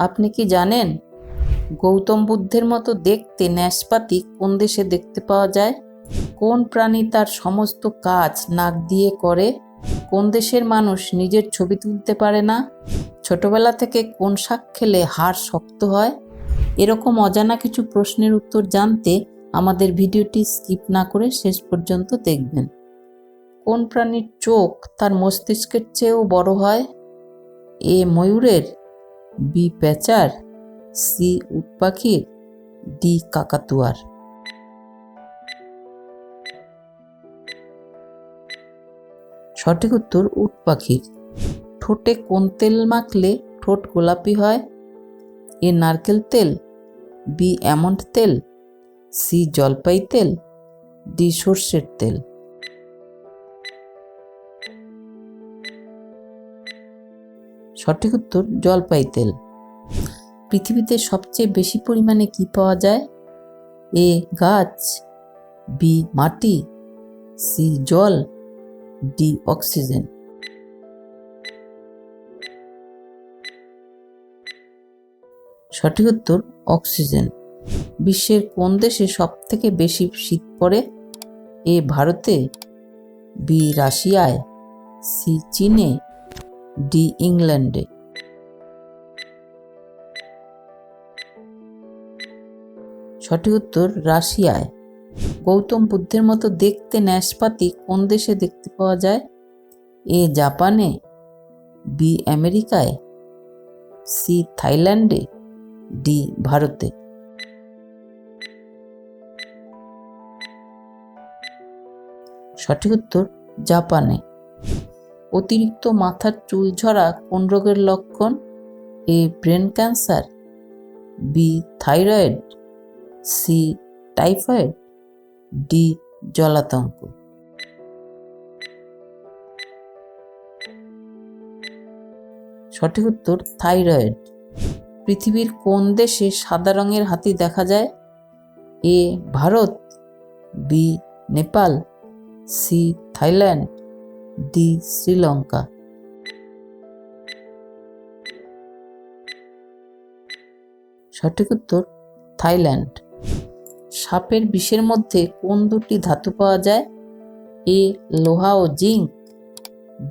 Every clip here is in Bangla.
আপনি কি জানেন? গৌতম বুদ্ধের মতো দেখতে ন্যাসপাতি কোন দেশে দেখতে পাওয়া যায়? কোন প্রাণী তার সমস্ত কাজ নাক দিয়ে করে? কোন দেশের মানুষ নিজের ছবি তুলতে পারে না? ছোটবেলা থেকে কোন শাক খেলে হাড় শক্ত হয়? এরকম অজানা কিছু প্রশ্নের উত্তর জানতে আমাদের ভিডিওটি স্কিপ না করে শেষ পর্যন্ত দেখবেন। কোন প্রাণীর চোখ তার মস্তিষ্কের চেয়েও বড় হয়? এ ময়ূরের? বি প্যাচার, সি উট পাখির, ডি কাকাতুয়ার। সঠিক উত্তর উট পাখির। ঠোঁটে কোন তেল মাখলে ঠোঁট গোলাপি হয়? এ নারকেল তেল, বি অ্যামন্ড তেল, সি জলপাই তেল, ডি সর্ষের তেল। সঠিক উত্তর, জলপাই তেল। পৃথিবীতে সবচেয়ে বেশি পরিমাণে কি পাওয়া যায়? এ, গাছ, বি, মাটি, সি, জল, ডি, অক্সিজেন। সঠিক উত্তর, অক্সিজেন। বিশ্বের কোন দেশে সব থেকে বেশি শীত পড়ে? এ, ভারতে, বি, রাশিয়ায়, সি, চীনে ডি ইংল্যান্ডে। সঠিক উত্তর, রাশিয়ায়। গৌতম বুদ্ধের মতো দেখতে ন্যাসপাতি কোন দেশে দেখতে পাওয়া যায়? এ, জাপানে। বি, আমেরিকায়। সি, থাইল্যান্ডে। ডি, ভারতে। সঠিক উত্তর, জাপানে। অতিরিক্ত মাথার চুল ঝরা কোন রোগের লক্ষণ? A, brain cancer, B, thyroid, C, typhoid, D, জলাতঙ্ক। সঠিক উত্তর, থাইরয়েড। পৃথিবীর কোন দেশে সাদা রঙের হাতি দেখা যায়? A, Bharat, B, Nepal, C, Thailand. D Sri Lanka. সঠিক উত্তর, থাইল্যান্ড। সাপের বিষের মধ্যে কোন দুটি ধাতু পাওয়া যায়? এ, লোহা ও জিঙ্ক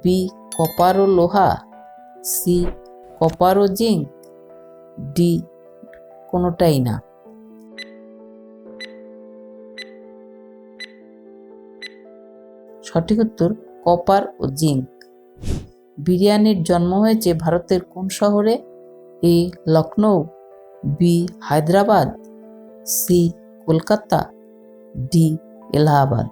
বি, কপার ও লোহা। সি, কপার ও জিঙ্ক ডি, কোনোটাই না। সঠিক উত্তর কপার ও জিঙ্ক। বিরিয়ানির জন্ম হয়েছে ভারতের কোন শহরে? A Lucknow B Hyderabad, C Kolkata, D Allahabad.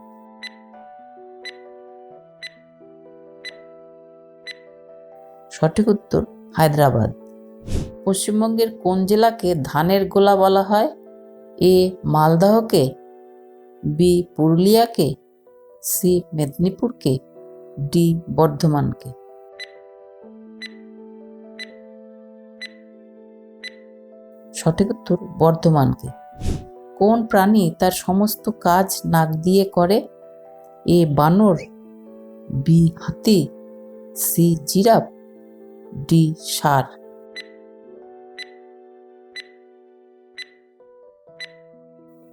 সঠিক উত্তর, হায়দ্রাবাদ। পশ্চিমবঙ্গের কোন জেলাকে ধানের গোলা বলা হয়? এ মালদহকে, বি পুরুলিয়াকে, সি মেদিনীপুরকে ডি বর্ধমানকে। সঠিক উত্তর বর্ধমানকে। কোন প্রাণী তার সমস্ত কাজ নাক দিয়ে করে? এ বানর, বি হাতি, সি জিরাফ, ডি সার।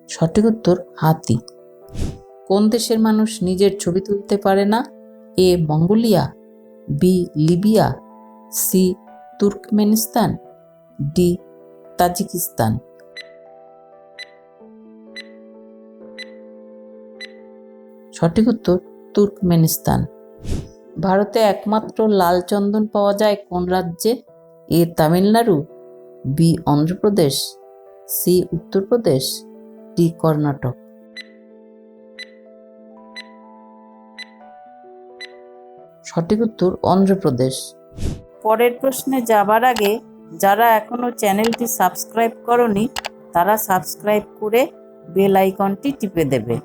সঠিক উত্তর হাতি। কোন দেশের মানুষ নিজের ছবি তুলতে পারে না? A Mongolia, B Libya, C Turkmenistan, D Tajikistan. সঠিক উত্তর, তুর্কমেনিস্তান। ভারতে একমাত্র লাল চন্দন পাওয়া যায় কোন রাজ্যে? A Tamil Nadu, B Andhra Pradesh, C Uttar Pradesh, D Karnataka. সঠিক উত্তর অন্ধ্রপ্রদেশ। পরের প্রশ্নে যাবার আগে যারা এখনও চ্যানেলটি সাবস্ক্রাইব করনি তারা সাবস্ক্রাইব করে বেল আইকনটি টিপে দেবে।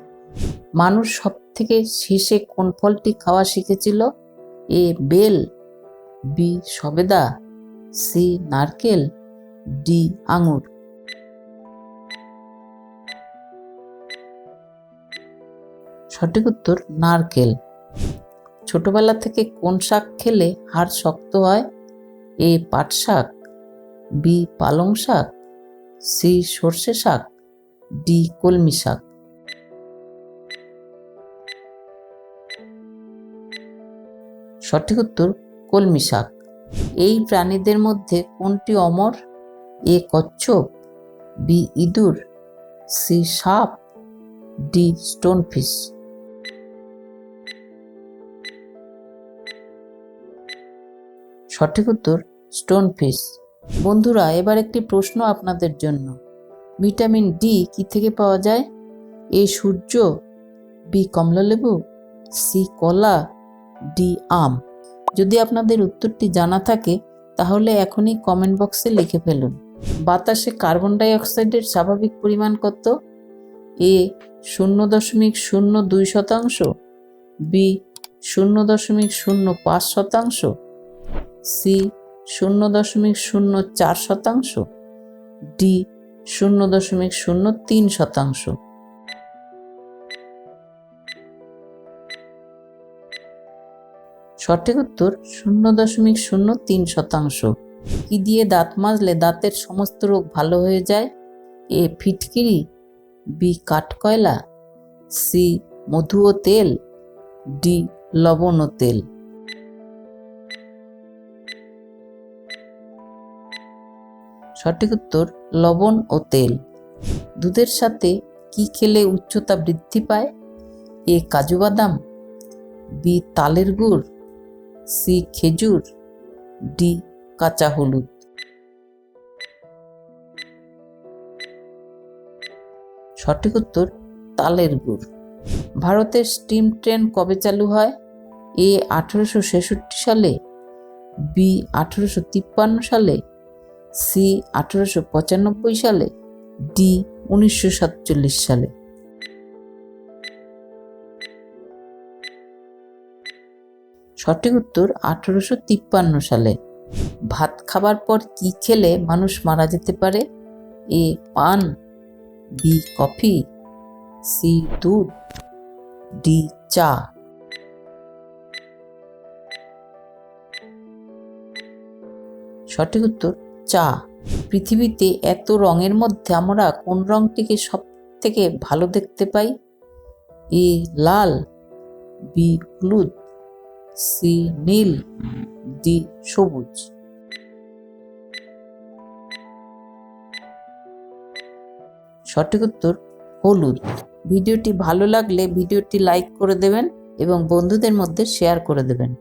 মানুষ সব থেকে শেষে কোন ফলটি খাওয়া শিখেছিল? এ বেল বি সবেদা সি নারকেল ডি আঙুর। সঠিক উত্তর নারকেল। ছোটবেলা থেকে কোন শাক খেলে হাড় শক্ত হয়? এ পাট শাক, বি পালং শাক, সি সর্ষে শাক, ডি কলমি শাক। সঠিক উত্তর, কলমি শাক। এই প্রাণীদের মধ্যে কোনটি অমর? এ কচ্ছপ, বি ইঁদুর, সি সাপ, ডি স্টোনফিশ। সঠিক উত্তর স্টোনফিশ বন্ধুরা, এবার একটি প্রশ্ন আপনাদের জন্য। ভিটামিন ডি কি থেকে পাওয়া যায়? এ সূর্য, বি কমলালেবু, সি কলা, ডি আম। যদি আপনাদের উত্তরটি জানা থাকে, তাহলে এখনই কমেন্ট বক্সে লিখে ফেলুন। বাতাসে কার্বন ডাই অক্সাইডের স্বাভাবিক পরিমাণ কত? এ শূন্য দশমিক শূন্য দুই শতাংশ, বি শূন্য দশমিক শূন্য পাঁচ শতাংশ সি শূন্য দশমিক শূন্য চার শতাংশ, ডি শূন্য দশমিক শূন্য তিন শতাংশ। সঠিক উত্তর শূন্য দশমিক শূন্য তিন শতাংশ। কি দিয়ে দাঁত মাজলে দাঁতের সমস্ত রোগ ভালো হয়ে যায়? এ ফিটকিরি, বি কাঠকয়লা, সি মধু ও তেল, ডি লবণ ও তেল। সঠিক উত্তর লবণ ও তেল। দুধের সাথে কি খেলে উচ্চতা বৃদ্ধি পায়? এ কাজু বাদাম, বি তালের গুড়, সি খেজুর, ডি কাঁচা হলুদ। সঠিক উত্তর তালের গুড়। ভারতের স্টিম ট্রেন কবে চালু হয়? এ আঠেরোশো ছেষট্টি সালে, বি আঠেরোশো তিপ্পান্ন সালে সি আঠেরোশো পঁচানব্বই সালে, ডি উনিশশো সাতচল্লিশ সালে। সঠিক উত্তর আঠেরোশো তিপ্পান্ন সালে। ভাত খাবার পর কি খেলে মানুষ মারা যেতে পারে? এ পান, বি কফি, সি দুধ, ডি চা। সঠিক উত্তর চা। পৃথিবীতে এত রঙের মধ্যে আমরা কোন রঙটিকে সব থেকে ভালো দেখতে পাই? এ লাল, বি হলুদ, সি নীল, ডি সবুজ। সঠিক উত্তর হলুদ। ভিডিওটি ভালো লাগলে ভিডিওটি লাইক করে দেবেন এবং বন্ধুদের মধ্যে শেয়ার করে দেবেন।